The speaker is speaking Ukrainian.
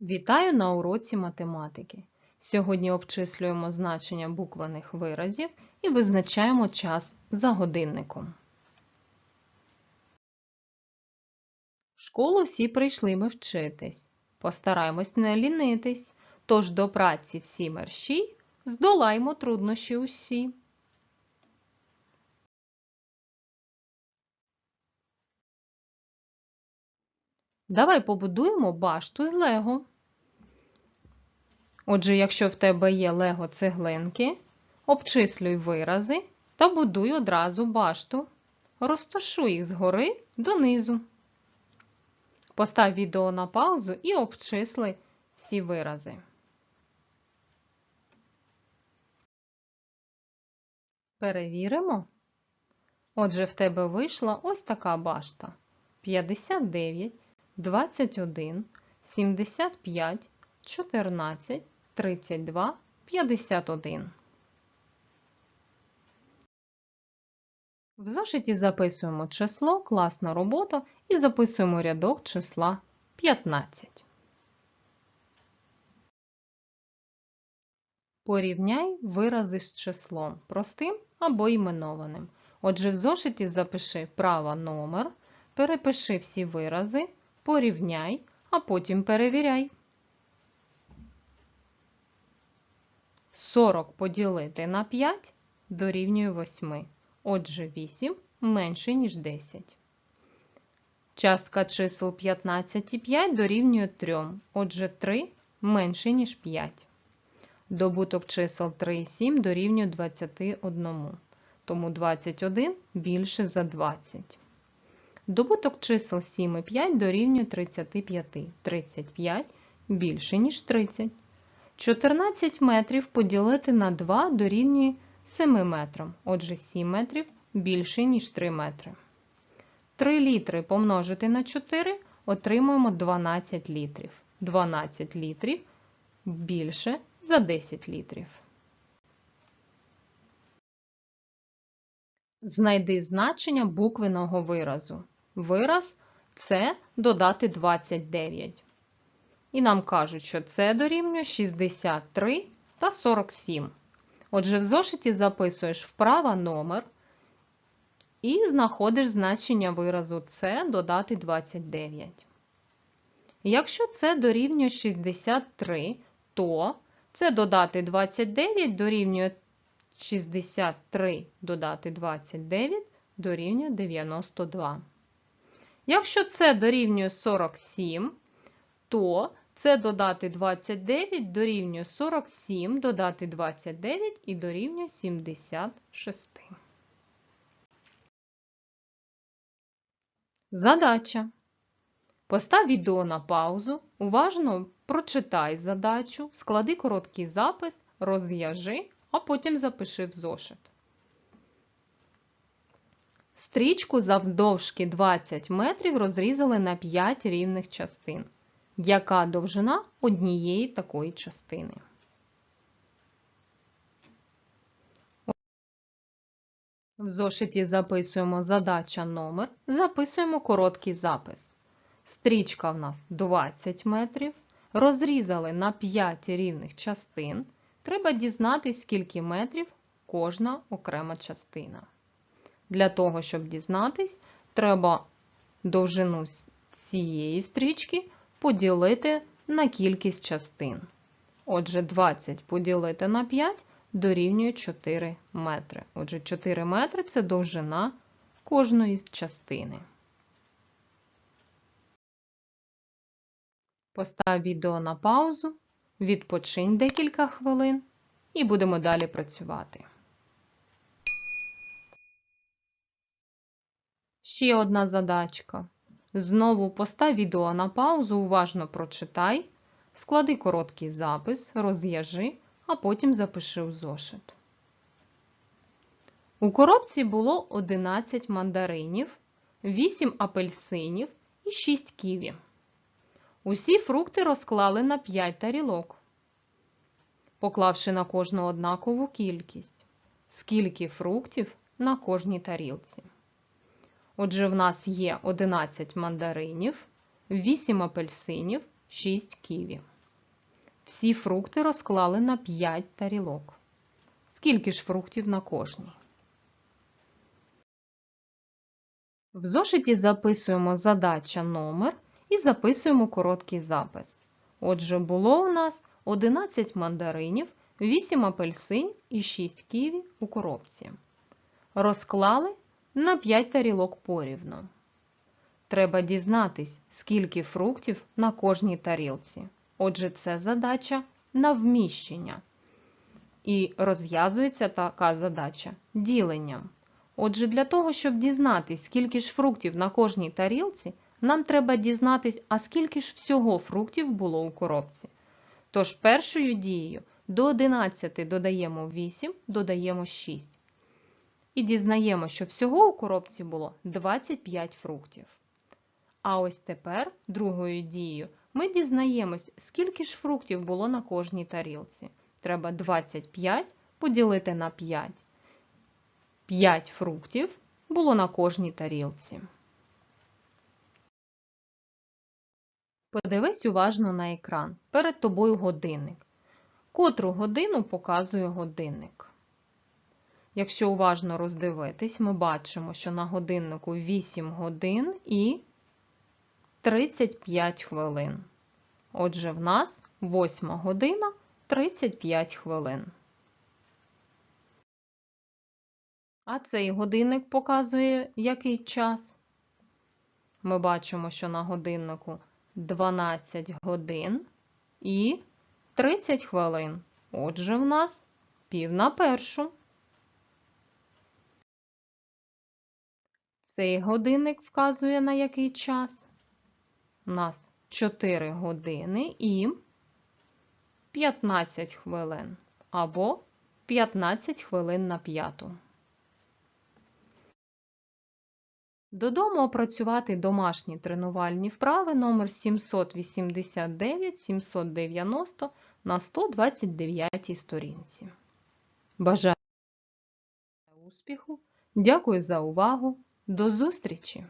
Вітаю на уроці математики. Сьогодні обчислюємо значення буквених виразів і визначаємо час за годинником. В школу всі прийшли ми вчитись. Постараємось не лінитись, тож до праці всі мерщій, здолаймо труднощі усі. Давай побудуємо башту з лего. Отже, якщо в тебе є лего цеглинки, обчислюй вирази та будуй одразу башту. Розташуй їх згори донизу. Постав відео на паузу і обчисли всі вирази. Перевіримо. Отже, в тебе вийшла ось така башта. 59, 21, 75, 14, 32, 51. В зошиті записуємо число, класна робота і записуємо рядок числа 15. Порівняй вирази з числом простим або іменованим. Отже, в зошиті запиши права номер, перепиши всі вирази, порівняй, а потім перевіряй. 40 поділити на 5 дорівнює 8. Отже, 8 менше, ніж 10. Частка чисел 15 і 5 дорівнює 3. Отже, 3 менше, ніж 5. Добуток чисел 3 і 7 дорівнює 21. Тому 21 більше за 20. Добуток чисел 7 і 5 дорівнює 35. 35 більше, ніж 30. 14 метрів поділити на 2 дорівнює 7 метрам. Отже, 7 метрів більше, ніж 3 метри. 3 літри помножити на 4 отримуємо 12 літрів. 12 літрів більше за 10 літрів. Знайди значення буквеного виразу. Вираз це додати 29. І нам кажуть, що це дорівнює 63 та 47. Отже, в зошиті записуєш вправа номер і знаходиш значення виразу це додати 29. Якщо це дорівнює 63, то це додати 29 дорівнює 63 додати 29 дорівнює 92. Якщо це дорівнює 47, то це додати 29 дорівнює 47, додати 29 і дорівнює 76. Задача. Постав відео на паузу, уважно прочитай задачу, склади короткий запис, розв'яжи, а потім запиши в зошит. Стрічку завдовжки 20 метрів розрізали на 5 рівних частин. Яка довжина однієї такої частини? В зошиті записуємо задача номер, записуємо короткий запис. Стрічка в нас 20 метрів. Розрізали на 5 рівних частин. Треба дізнатися, скільки метрів кожна окрема частина. Для того, щоб дізнатись, треба довжину цієї стрічки поділити на кількість частин. Отже, 20 поділити на 5 дорівнює 4 метри. Отже, 4 метри це довжина кожної частини. Постав відео на паузу, відпочинь декілька хвилин і будемо далі працювати. Ще одна задачка. Знову постав відео на паузу, уважно прочитай, склади короткий запис, розв'яжи, а потім запиши у зошит. У коробці було 11 мандаринів, 8 апельсинів і 6 ківі. Усі фрукти розклали на 5 тарілок, поклавши на кожну однакову кількість. Скільки фруктів на кожній тарілці? Отже, в нас є 11 мандаринів, 8 апельсинів 6 ківі. Всі фрукти розклали на 5 тарілок. Скільки ж фруктів на кожній? В зошиті записуємо задача номер і записуємо короткий запис. Отже, було у нас 11 мандаринів, 8 апельсин і 6 ківі у коробці. Розклали на 5 тарілок порівну. Треба дізнатись, скільки фруктів на кожній тарілці. Отже, це задача на вміщення. І розв'язується така задача діленням. Отже, для того, щоб дізнатись, скільки ж фруктів на кожній тарілці, нам треба дізнатись, а скільки ж всього фруктів було у коробці. Тож першою дією до 11 додаємо 8, додаємо 6. І дізнаємо, що всього у коробці було 25 фруктів. А ось тепер, другою дією, ми дізнаємось, скільки ж фруктів було на кожній тарілці. Треба 25 поділити на 5. 5 фруктів було на кожній тарілці. Подивись уважно на екран. Перед тобою годинник. Котру годину показує годинник. Якщо уважно роздивитись, ми бачимо, що на годиннику 8 годин і 35 хвилин. Отже, в нас 8 година 35 хвилин. А цей годинник показує який час? Ми бачимо, що на годиннику 12 годин і 30 хвилин. Отже, в нас пів на першу. Цей годинник вказує на який час? У нас 4 години і 15 хвилин або 15 хвилин на п'яту. Додому опрацювати домашні тренувальні вправи номер 789-790 на 129 сторінці. Бажаю успіху! Дякую за увагу! До зустрічі!